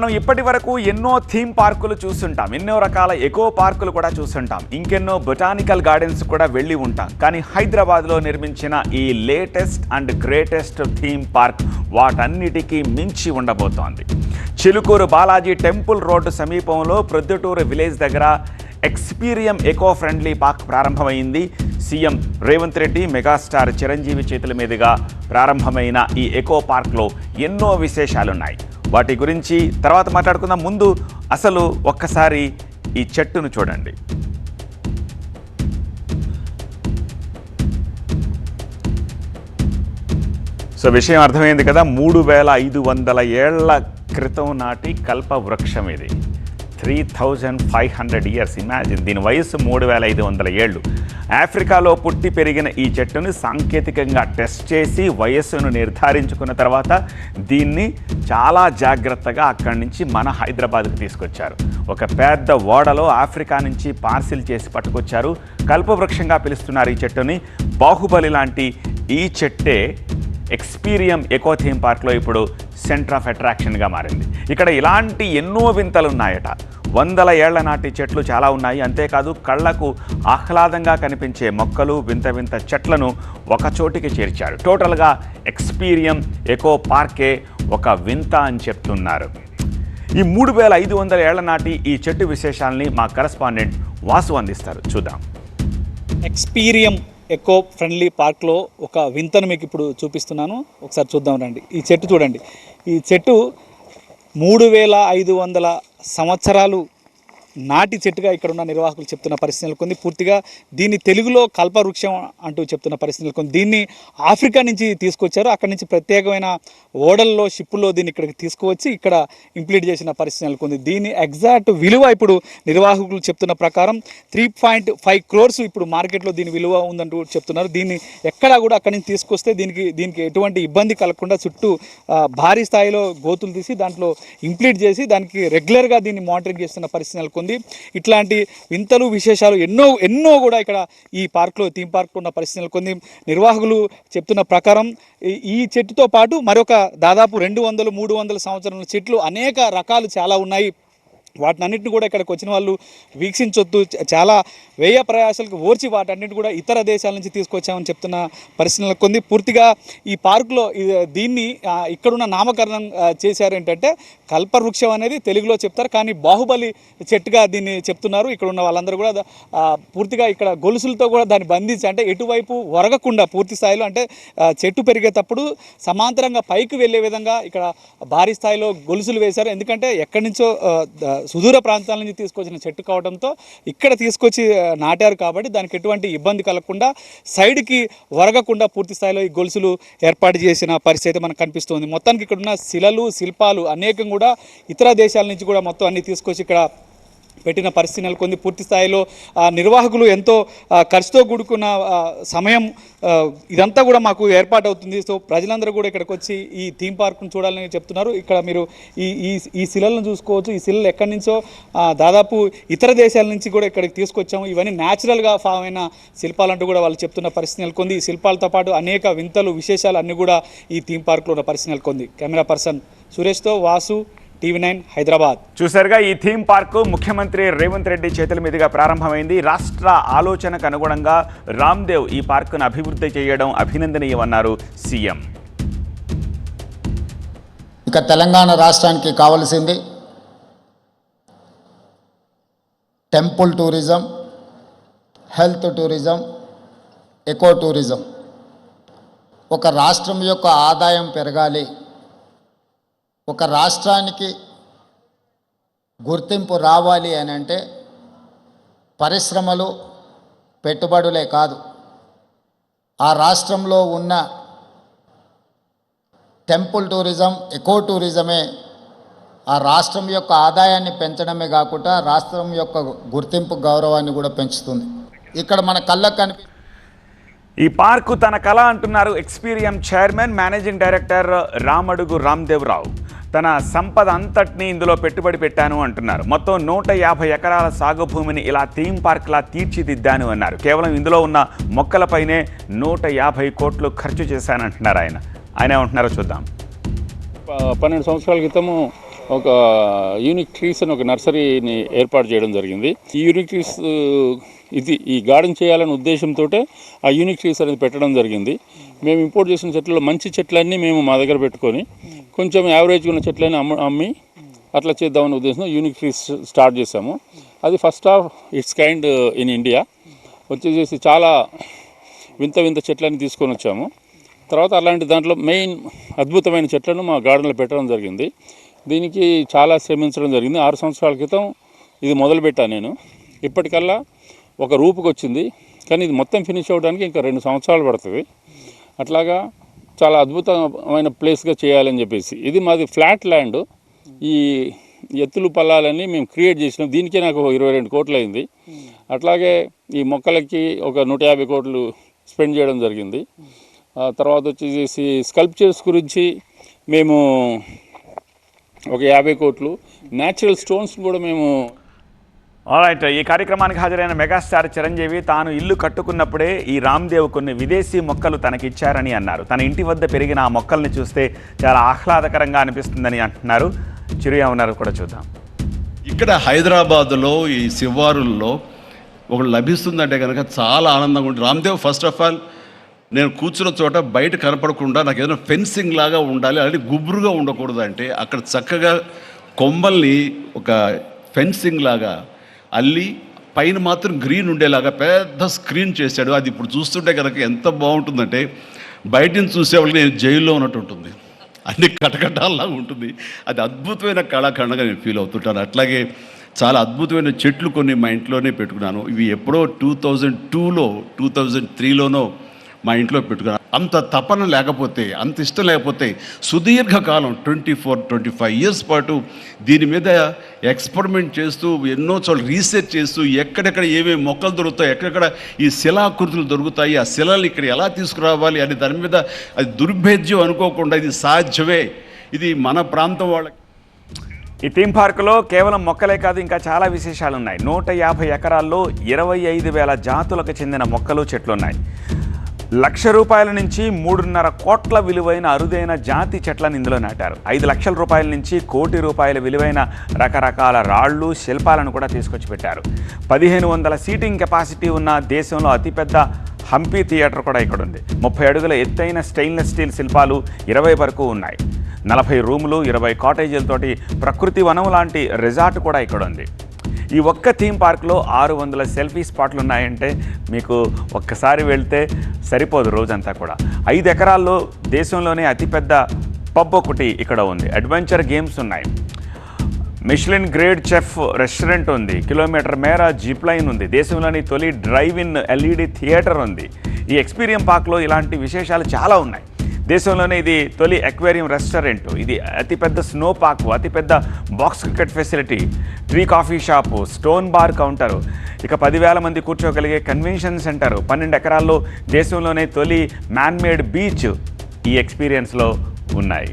మనం ఇప్పటి వరకు ఎన్నో థీమ్ పార్కులు చూస్తుంటాం ఎన్నో రకాల ఎకో పార్కులు కూడా చూస్తుంటాం ఇంకెన్నో బొటానికల్ గార్డెన్స్ కూడా వెళ్ళి ఉంటాం. కానీ హైదరాబాద్లో నిర్మించిన ఈ latest and greatest theme park వాటన్నిటికీ మించి ఉండబోతోంది. చిలుకూరు బాలాజీ టెంపుల్ రోడ్డు సమీపంలో ప్రొద్దుటూరు విలేజ్ దగ్గర ఎక్స్పీరియం ఎకో ఫ్రెండ్లీ పార్క్ ప్రారంభమైంది. సీఎం రేవంత్ రెడ్డి మెగాస్టార్ చిరంజీవి చేతుల మీదుగా ప్రారంభమైన ఈ ఎకో పార్క్లో ఎన్నో విశేషాలున్నాయి. వాటి గురించి తర్వాత మాట్లాడుకుందాం. ముందు అసలు ఒక్కసారి ఈ చెట్టును చూడండి. సో విషయం అర్థమైంది కదా మూడు వేల ఐదు వందల ఏళ్ళ క్రితం నాటి కల్ప వృక్షం ఇది. Three thousand five hundred years. Imagine దీని వయసు మూడు వేల ఐదు వందల ఏళ్ళు. ఆఫ్రికాలో పుట్టి పెరిగిన ఈ చెట్టును సాంకేతికంగా టెస్ట్ చేసి వయస్సును నిర్ధారించుకున్న తర్వాత దీన్ని చాలా జాగ్రత్తగా అక్కడి నుంచి మన హైదరాబాద్కు తీసుకొచ్చారు. ఒక పెద్ద ఓడలో ఆఫ్రికా నుంచి పార్సిల్ చేసి పట్టుకొచ్చారు. కల్పవృక్షంగా పిలుస్తున్నారు ఈ చెట్టుని. బాహుబలి లాంటి ఈ చెట్టే ఎక్స్పీరియం ఎకో థీమ్ పార్క్లో ఇప్పుడు సెంటర్ ఆఫ్ అట్రాక్షన్గా మారింది. ఇక్కడ ఇలాంటి ఎన్నో వింతలు ఉన్నాయట వందల ఏళ్ళ నాటి చెట్లు చాలా ఉన్నాయి. అంతేకాదు కళ్ళకు ఆహ్లాదంగా కనిపించే మొక్కలు వింత వింత చెట్లను ఒక చోటికి చేర్చారు. టోటల్గా ఎక్స్పీరియం ఎకో పార్కే ఒక వింత అని చెప్తున్నారు. ఈ మూడు వేల ఐదు వందల ఏళ్ళ నాటి ఈ చెట్టు విశేషాలని మా కరస్పాండెంట్ వాసు అందిస్తారు. చూద్దాం. ఎక్స్పీరియం ఎకో ఫ్రెండ్లీ పార్క్లో ఒక వింతను మీకు ఇప్పుడు చూపిస్తున్నాను. ఒకసారి చూద్దాం రండి. ఈ చెట్టు చూడండి. ఈ చెట్టు మూడు వేల ఐదు వందల సంవత్సరాలు నాటి చెట్టుగా ఇక్కడ ఉన్న నిర్వాహకులు చెప్తున్న పరిస్థితి నెలకొంది. పూర్తిగా దీన్ని తెలుగులో కల్పవృక్షం అంటూ చెప్తున్న పరిస్థితి నెలకొంది. దీన్ని ఆఫ్రికా నుంచి తీసుకొచ్చారు. అక్కడి నుంచి ప్రత్యేకమైన ఓడల్లో షిప్పుల్లో దీన్ని ఇక్కడికి తీసుకువచ్చి ఇక్కడ ఇంప్లీట్ చేసిన పరిస్థితి నెలకొంది. దీని ఎగ్జాక్ట్ విలువ ఇప్పుడు నిర్వాహకులు చెప్తున్న ప్రకారం త్రీ పాయింట్ ఫైవ్ క్రోర్స్ ఇప్పుడు మార్కెట్లో దీని విలువ ఉందంటూ చెప్తున్నారు. దీన్ని ఎక్కడా కూడా అక్కడి నుంచి తీసుకొస్తే దీనికి దీనికి ఎటువంటి ఇబ్బంది కలగకుండా చుట్టూ భారీ స్థాయిలో గోతులు తీసి దాంట్లో ఇంప్లీట్ చేసి దానికి రెగ్యులర్గా దీన్ని మానిటరింగ్ చేస్తున్న పరిస్థితి నెలకొంది. ఇట్లాంటి వింతలు విశేషాలు ఎన్నో ఎన్నో కూడా ఇక్కడ ఈ పార్క్లో థీమ్ పార్క్లో ఉన్న పరిస్థితులు కొన్ని నిర్వాహకులు చెప్తున్న ప్రకారం ఈ- ఈ చెట్టుతో పాటు మరొక దాదాపు రెండు వందలు మూడు వందల సంవత్సరాల చెట్లు అనేక రకాలు చాలా ఉన్నాయి. వాటినన్నింటిని కూడా ఇక్కడికి వచ్చిన వాళ్ళు వీక్షించొద్దు. చాలా వ్యయ ప్రయాసాలకు ఓర్చి వాటన్నింటి కూడా ఇతర దేశాల నుంచి తీసుకొచ్చామని చెప్తున్న పరిశీలన కొంది పూర్తిగా ఈ పార్కులో దీన్ని ఇక్కడున్న నామకరణం చేశారు ఏంటంటే కల్పవృక్షం అనేది తెలుగులో చెప్తారు. కానీ బాహుబలి చెట్టుగా దీన్ని చెప్తున్నారు. ఇక్కడ ఉన్న వాళ్ళందరూ కూడా పూర్తిగా ఇక్కడ గొలుసులతో కూడా దాన్ని బంధించి అంటే ఎటువైపు ఒరగకుండా పూర్తి స్థాయిలో అంటే చెట్టు పెరిగేటప్పుడు సమాంతరంగా పైకి వెళ్ళే విధంగా ఇక్కడ భారీ స్థాయిలో గొలుసులు వేశారు. ఎందుకంటే ఎక్కడి నుంచో సుదూర ప్రాంతాల నుంచి తీసుకొచ్చిన చెట్టు కావడంతో ఇక్కడ తీసుకొచ్చి నాటారు కాబట్టి దానికి ఎటువంటి ఇబ్బంది కలగకుండా సైడ్కి వరగకుండా పూర్తి స్థాయిలో ఈ గొలుసులు ఏర్పాటు చేసిన పరిస్థితి మనకు కనిపిస్తుంది. మొత్తానికి ఇక్కడ ఉన్న శిలలు శిల్పాలు అనేకం కూడా ఇతర దేశాల నుంచి కూడా మొత్తం అన్ని తీసుకొచ్చి ఇక్కడ పెట్టిన పరిస్థితి నెలకొంది. పూర్తి స్థాయిలో నిర్వాహకులు ఎంతో ఖర్చుతో కూడుకున్న సమయం ఇదంతా కూడా మాకు ఏర్పాటవుతుంది. సో ప్రజలందరూ కూడా ఇక్కడికి వచ్చి ఈ థీమ్ పార్క్ను చూడాలని చెప్తున్నారు. ఇక్కడ మీరు ఈ ఈ ఈ శిలలను చూసుకోవచ్చు. ఈ శిలలు ఎక్కడి నుంచో దాదాపు ఇతర దేశాల నుంచి కూడా ఇక్కడికి తీసుకొచ్చాము. ఇవన్నీ న్యాచురల్గా ఫామ్ అయిన శిల్పాలంటూ కూడా వాళ్ళు చెప్తున్న పరిస్థితి నెలకొంది. ఈ శిల్పాలతో పాటు అనేక వింతలు విశేషాలు అన్నీ కూడా ఈ థీమ్ పార్క్లో ఉన్న పరిస్థితి నెలకొంది. కెమెరా పర్సన్ సురేష్తో వాసు టీవీ నైన్ హైదరాబాద్. చూసారుగా ఈ థీమ్ పార్క్ ముఖ్యమంత్రి రేవంత్ రెడ్డి చేతుల మీదుగా ప్రారంభమైంది. రాష్ట్ర ఆలోచనకు అనుగుణంగా రామ్దేవ్ ఈ పార్కును అభివృద్ధి చేయడం అభినందనీయమన్నారు సీఎం. ఇక తెలంగాణ రాష్ట్రానికి కావలసింది temple tourism health tourism eco tourism. ఒక రాష్ట్రం యొక్క ఆదాయం పెరగాలి. ఒక రాష్ట్రానికి గుర్తింపు రావాలి అని అంటే పరిశ్రమలు పెట్టుబడులే కాదు. ఆ రాష్ట్రంలో ఉన్న టెంపుల్ టూరిజం ఎకో టూరిజమే ఆ రాష్ట్రం యొక్క ఆదాయాన్ని పెంచడమే కాకుండా రాష్ట్రం యొక్క గుర్తింపు గౌరవాన్ని కూడా పెంచుతుంది. ఇక్కడ మన కళ్ళకు కనిపి ఈ పార్కు తన కళ అంటున్నారు Experium chairman managing director Ramadugu Ramdev Rao. తన సంపద అంతటిని ఇందులో పెట్టుబడి పెట్టాను అంటున్నారు. మొత్తం నూట యాభై ఎకరాల సాగు భూమిని ఇలా థీమ్ పార్క్లా తీర్చిదిద్దాను అన్నారు. కేవలం ఇందులో ఉన్న మొక్కలపైనే నూట యాభై కోట్లు ఖర్చు చేశానంటున్నారు ఆయన. ఆయన ఏమంటున్నారో చూద్దాం. ప- పన్నెండు సంవత్సరాల క్రితము ఒక యూనిక్ ట్రీస్ అని ఒక నర్సరీని ఏర్పాటు చేయడం జరిగింది. ఈ యూనిక్ ట్రీస్ ఇది ఈ గార్డెన్ చేయాలనే ఉద్దేశంతో ఆ యూనిక్ ట్రీస్ అనేది పెట్టడం జరిగింది. మేము ఇంపోర్ట్ చేసిన చెట్లలో మంచి చెట్లన్నీ మేము మా దగ్గర పెట్టుకొని కొంచెం యావరేజ్గా ఉన్న చెట్లన్నీ అమ్మ అమ్మి అట్లా చేద్దామనే ఉద్దేశంతో యూనిక్ ట్రీస్ స్టార్ట్ చేసాము అది first of its kind in India వచ్చేసేసి చాలా వింత వింత చెట్లని తీసుకొని వచ్చాము. తర్వాత అలాంటి దాంట్లో మెయిన్ అద్భుతమైన చెట్లను మా గార్డెన్లో పెట్టడం జరిగింది. దీనికి చాలా శ్రమించడం జరిగింది. ఆరు సంవత్సరాల క్రితం ఇది మొదలుపెట్టాను నేను. ఇప్పటికల్లా ఒక రూపుకొచ్చింది. కానీ ఇది మొత్తం ఫినిష్ అవ్వడానికి ఇంకా రెండు సంవత్సరాలు పడుతుంది. అట్లాగా చాలా అద్భుతమైన ప్లేస్గా చేయాలని చెప్పేసి. ఇది మాది ఫ్లాట్ ల్యాండ్ ఈ ఎత్తులు పల్లాలని మేము క్రియేట్ చేసినాం. దీనికే నాకు ఇరవై రెండు కోట్లు అయింది. అట్లాగే ఈ మొక్కలకి ఒక నూట యాభై కోట్లు స్పెండ్ చేయడం జరిగింది. ఆ తర్వాత వచ్చేసి స్కల్ప్చర్స్ గురించి మేము ఒక యాభై కోట్లు న్యాచురల్ స్టోన్స్ కూడా మేము రైట్ ఈ కార్యక్రమానికి హాజరైన మెగాస్టార్ చిరంజీవి తాను ఇల్లు కట్టుకున్నప్పుడే ఈ రామ్దేవ్ కొన్ని విదేశీ మొక్కలు తనకిచ్చారని అన్నారు. తన ఇంటి వద్ద పెరిగిన ఆ మొక్కల్ని చూస్తే చాలా ఆహ్లాదకరంగా అనిపిస్తుందని అంటున్నారు. చిరు ఏమన్నారు కూడా చూద్దాం. ఇక్కడ హైదరాబాదులో ఈ శివారుల్లో ఒకటి లభిస్తుందంటే కనుక చాలా ఆనందంగా ఉంటుంది. రామ్దేవ్ ఫస్ట్ ఆఫ్ ఆల్ నేను కూర్చున్న చోట బయట కనపడకుండా నాకు ఏదైనా ఫెన్సింగ్ లాగా ఉండాలి అలాంటి గుబురుగా ఉండకూడదు అంటే అక్కడ చక్కగా కొమ్మల్ని ఒక ఫెన్సింగ్ లాగా అల్లి పైన మాత్రం గ్రీన్ ఉండేలాగా పెద్ద స్క్రీన్ చేశాడు. అది ఇప్పుడు చూస్తుంటే కనుక ఎంత బాగుంటుందంటే బయటని చూసేవాళ్ళకి నేను జైల్లో ఉన్నట్టు ఉంటుంది. అన్ని కటకటాల్లాగా ఉంటుంది. అది అద్భుతమైన కళాఖండగా నేను ఫీల్ అవుతుంటాను. అట్లాగే చాలా అద్భుతమైన చెట్లు కొన్ని మా ఇంట్లోనే పెట్టుకున్నాను. ఇవి ఎప్పుడో టూ థౌజండ్ టూలో టూ థౌజండ్ త్రీలోనో మా ఇంట్లో పెట్టుకున్నా. అంత తపన లేకపోతే అంత ఇష్టం లేకపోతే సుదీర్ఘకాలం twenty four twenty five years పాటు దీని మీద ఎక్స్పెరిమెంట్ చేస్తూ ఎన్నో చోట్ల రీసెర్చ్ చేస్తూ ఎక్కడెక్కడ ఏమేమి మొక్కలు దొరుకుతాయి ఎక్కడెక్కడ ఈ శిలాకృతులు దొరుకుతాయి ఆ శిలలు ఇక్కడ ఎలా తీసుకురావాలి అని దాని మీద అది దుర్భేద్యం అనుకోకుండా ఇది సాధ్యమే. ఇది మన ప్రాంతం వాళ్ళకి. ఈ థీమ్ పార్కులో కేవలం మొక్కలే కాదు ఇంకా చాలా విశేషాలు ఉన్నాయి నూట యాభై ఎకరాల్లో ఇరవై ఐదు వేల జాతులకు చెందిన మొక్కలు చెట్లు ఉన్నాయి లక్ష రూపాయల నుంచి మూడున్నర కోట్ల విలువైన అరుదైన జాతి చెట్లను ఇందులో నాటారు. ఐదు లక్షల రూపాయల నుంచి కోటి రూపాయల విలువైన రకరకాల రాళ్ళు శిల్పాలను కూడా తీసుకొచ్చి పెట్టారు. పదిహేను వందల సీటింగ్ కెపాసిటీ ఉన్న దేశంలో అతిపెద్ద హంపీ థియేటర్ కూడా ఇక్కడ ఉంది ముప్పై అడుగుల ఎత్తైన స్టెయిన్లెస్ స్టీల్ శిల్పాలు ఇరవై వరకు ఉన్నాయి. నలభై రూములు ఇరవై కాటేజీలతోటి ప్రకృతి వనం లాంటి రిజార్ట్ కూడా ఇక్కడ ఉంది ఈ ఒక్క థీమ్ పార్క్లో ఆరు వందల సెల్ఫీ స్పాట్లు ఉన్నాయంటే మీకు ఒక్కసారి వెళ్తే సరిపోదు రోజంతా కూడా. ఐదు ఎకరాల్లో దేశంలోనే అతిపెద్ద పబ్ ఒకటి ఇక్కడ ఉంది. అడ్వెంచర్ గేమ్స్ ఉన్నాయి. మిష్లిన్ గ్రేడ్ చెఫ్ రెస్టారెంట్ ఉంది. కిలోమీటర్ మేర జిప్ లైన్ ఉంది. దేశంలోని తొలి డ్రైవ్ ఇన్ ఎల్ఈడి థియేటర్ ఉంది. ఈ ఎక్స్పీరియం పార్క్లో ఇలాంటి విశేషాలు చాలా ఉన్నాయి. దేశంలోనే ఇది తొలి అక్వేరియం రెస్టారెంట్. ఇది అతిపెద్ద స్నో పార్క్ అతిపెద్ద box cricket facility tree coffee shop stone bar counter. ఇక పదివేల మంది కూర్చోగలిగే కన్వెన్షన్ సెంటర్. పన్నెండు ఎకరాల్లో దేశంలోనే తొలి మ్యాన్మేడ్ బీచ్ ఈ ఎక్స్పీరియన్స్లో ఉన్నాయి.